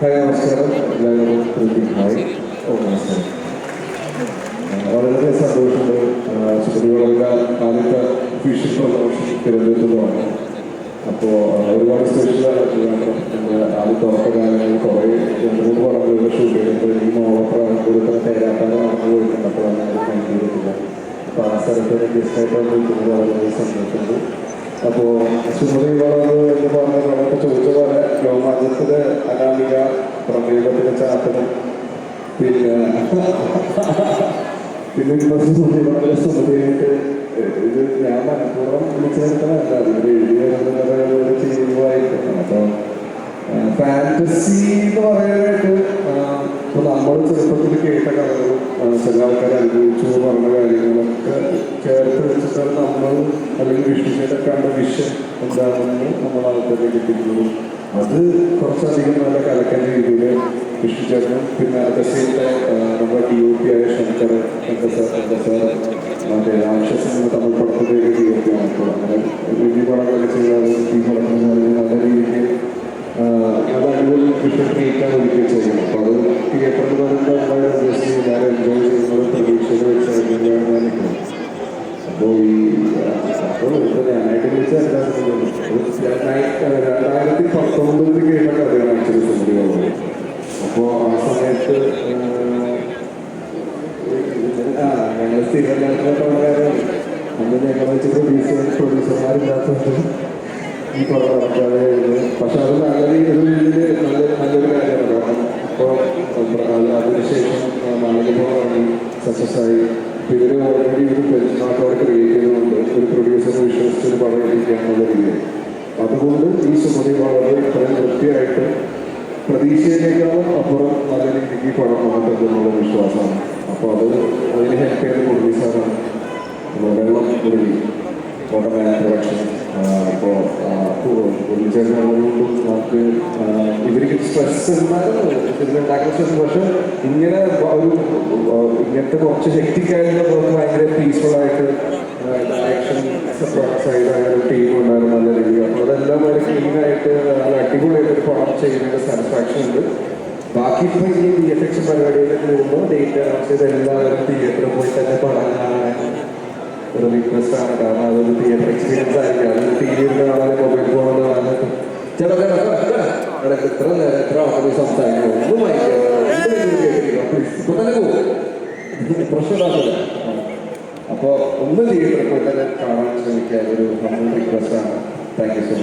നമസ്കാരം എല്ലാവരും ഓ നമസ്കാരം വളരെ സന്തോഷമുണ്ട് സുഹൃത്തുക്കളുടെ ആദ്യത്തെ ഫിഷ് പ്രമോഷൻ തിരുവനന്തപുരത്തുമാണ് അപ്പോൾ ഒരുപാട് സ്പെഷ്യലായിട്ടുള്ള ആദ്യത്തെ ഉറക്കകാലങ്ങളിൽ കുറേ രണ്ട് മൂന്ന് പടങ്ങളുടെ ഷൂട്ട് ചെയ്തിട്ട് ഈ മോളപ്രാണ് കൂടുതൽ തേരാട്ടാതെ നടന്നു പോയിട്ടുണ്ട് അപ്പോൾ അങ്ങനെ കൈ ചെയ്തിട്ടില്ല അപ്പോൾ ആ സ്ഥലത്ത് ഗസ്റ്റായിട്ട് നിൽക്കുന്നത് വളരെ സന്തോഷമുണ്ട് അപ്പോൾ വളർന്ന് എന്ന് പറഞ്ഞ നമുക്ക് ചോദിച്ച പോലെ ലോകമാധ്യത്തിലെ അനാമിക പിന്നെ ഇപ്പൊ സുമതി വളരെ സുമതിയായിട്ട് ഇത് ഞാൻ മനഃപൂർവം വിളിച്ചേർത്തതല്ല അതിൽ എഴുതിയ ചെയ്യുന്നതായിട്ടാണ് അപ്പോൾ ഫാന്റസി എന്ന് പറയാനായിട്ട് നമ്മൾ ചെറുപ്പത്തിൽ കേട്ട കഥകളും ചില ആൾക്കാർ അനുഭവിച്ചു പറഞ്ഞ കാര്യങ്ങളൊക്കെ ചേർത്ത് വെച്ചിട്ടാണ് നമ്മൾ അല്ലെങ്കിൽ വിഷ്ണുചേട്ടൻ കണ്ട വിഷൻ എന്താണെന്ന് നമ്മൾ ആൾക്കാരെ കിട്ടിയിട്ടുള്ളൂ അത് കുറച്ചധികം നല്ല കലക്കൻ രീതിയിൽ വിഷ്ണുചേട്ടനും പിന്നെ അറ്റ് സെയിം ടൈം നമ്മുടെ ഡി ഒ പി ആയ ശങ്കർ എന്താ സാർ എന്താ സാർ മറ്റേ രാക്ഷസൻ തമിഴ് പടത്തിലേക്ക് ഡി ഒ പി ആണ് ഇപ്പോൾ അങ്ങനെ വലിയ പടങ്ങളൊക്കെ ചെയ്താൽ ഈ പടത്തിൽ നല്ല രീതിക്ക് അത് അടിപൊളി വിഷ്വൽ ക്രിയേറ്റാണ് ഒരിക്കൽ ചെയ്യുന്നത് അപ്പോൾ അത് തിയേറ്ററിൽ വരുമ്പോൾ വളരെ ഉദ്ദേശിച്ച് ഞാൻ എൻജോയ് ചെയ്യുന്നത് പ്രതീക്ഷയിൽ വെച്ചാണ് ഞാൻ നിൽക്കുന്നത് അപ്പോൾ ഈ അപ്പോൾ ഇപ്പോൾ ഞാനായിട്ട് വിളിച്ചാൽ രണ്ടായിരത്തി പത്തൊമ്പതിൽ സമയത്ത് ഞങ്ങൾ സ്ഥിരമല്ലാത്ത അന്ന് ഞങ്ങൾ വെച്ച് പ്രൊഡ്യൂസർ പ്രൊഡ്യൂസർമാരില്ലാത്തതുകൊണ്ട് ഈ പടം നടക്കാതെ ഇരുന്നു. പക്ഷെ അത് നല്ല നല്ല നല്ലൊരു കാര്യമാണ്. കാരണം ഇപ്പോൾ അതിനുശേഷം സക്സസ് ആയി. ഇവർ ഓൾറെഡി ഒരു ബെഞ്ച് ക്രിയേറ്റ് ചെയ്തുകൊണ്ട് ഒരു പ്രൊഡ്യൂസർ വിശ്വസിച്ച് ഒരു പടം എത്തിക്കാന്നുള്ള രീതിയിൽ അതുകൊണ്ട് ഈ സുമതി വളരെ ഇത്രയും വൃത്തിയായിട്ട് പ്രതീക്ഷയിലേക്കാളും അപ്പുറം രീതിക്ക് ഈ പടം വന്നിട്ടുണ്ടെന്നുള്ള വിശ്വാസമാണ്. അപ്പോൾ അത് അതിന് ഹെൽപ്പ് ചെയ്ത സാറാണ് വെള്ളം മുരളി ഓട്ടോമാൻ പ്രൊഡക്ഷൻ ഇപ്പോൾ പുള്ളിച്ചേർന്നുള്ളതുകൊണ്ടും നമുക്ക് ഇവർക്ക് സ്ട്രെസ് ഉണ്ടാക്കുന്ന പക്ഷെ ഇങ്ങനെ ഒരു ഇങ്ങനത്തെ കുറച്ച് ശക്തിക്കായിട്ടുള്ള ഭയങ്കര പീസ്ഫുൾ ആയിട്ട് ചെയ്യുന്നതിന്റെ സാറ്റിസ്ഫാക്ഷൻ ഉണ്ട്. ബാക്കി ഇപ്പോൾ ഈ വി എഫ് എക്സ് പരിപാടിയിലേക്ക് പോകുമ്പോൾ ഡേറ്റ് അനൗൺസ് ചെയ്ത് എല്ലാവരും തിയേറ്ററിൽ പോയി തന്നെ പടം ഒരു റിക്വസ്റ്റ് ആണ്. കാരണം അതൊരു തിയേറ്റർ എക്സ്പീരിയൻസ് ആയിരിക്കും. അത് ടി വിയിൽ കാണാൻ മൊബൈൽ ഫോണിൽ കാണാൻ ചേട്ടാ ചേട്ടാ എത്ര നേരം എത്ര ആൾക്കാർ സംസാരിക്കും ഒന്നും ഇപ്പൊ തന്നെ പോകും പ്രശ്നമില്ലാത്തത് അപ്പോൾ ഒന്ന് തിയേറ്ററിൽ പോയി തന്നെ കാണാൻ ശ്രമിക്കാൻ ഒരു നമ്മൾ റിക്വസ്റ്റ് ആണ്. Thank you so